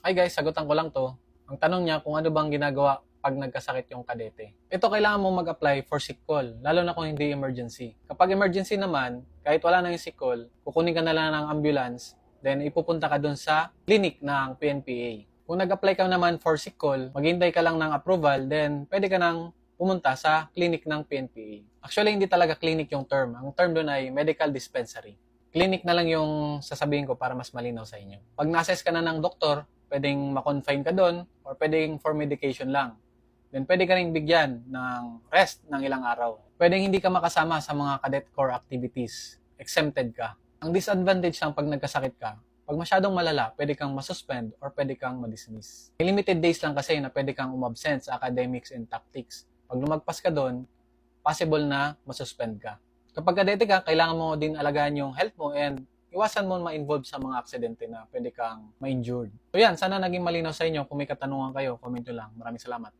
Hi guys, sagutan ko lang to. Ang tanong niya kung ano bang ginagawa pag nagkasakit yung kadete. Ito kailangan mo mag-apply for sick call, lalo na kung hindi emergency. Kapag emergency naman, kahit wala na yung sick call, kukunin ka na lang ng ambulance, then ipupunta ka dun sa clinic ng PNPA. Kung nag-apply ka naman for sick call, maghintay ka lang ng approval, then pwede ka nang pumunta sa clinic ng PNPA. Actually, hindi talaga clinic yung term. Ang term doon ay medical dispensary. Clinic na lang yung sasabihin ko para mas malinaw sa inyo. Pag na-assess ka na ng doktor, pwedeng ma-confine ka doon or pwedeng for medication lang. Then pwede ka rin bigyan ng rest ng ilang araw. Pwedeng hindi ka makasama sa mga cadet corps activities. Exempted ka. Ang disadvantage lang pag nagkasakit ka, pag masyadong malala, pwede kang masuspend or pwede kang ma-dismiss. May limited days lang kasi na pwede kang umabsent sa academics and tactics. Pag lumagpas ka doon, possible na masuspend ka. Kapag kadete ka, kailangan mo din alagaan yung health mo and iwasan mo ma-involve sa mga aksidente na pwede kang ma-injured. So yan, sana naging malinaw sa inyo. Kung may katanungan kayo, comment nyo lang. Maraming salamat.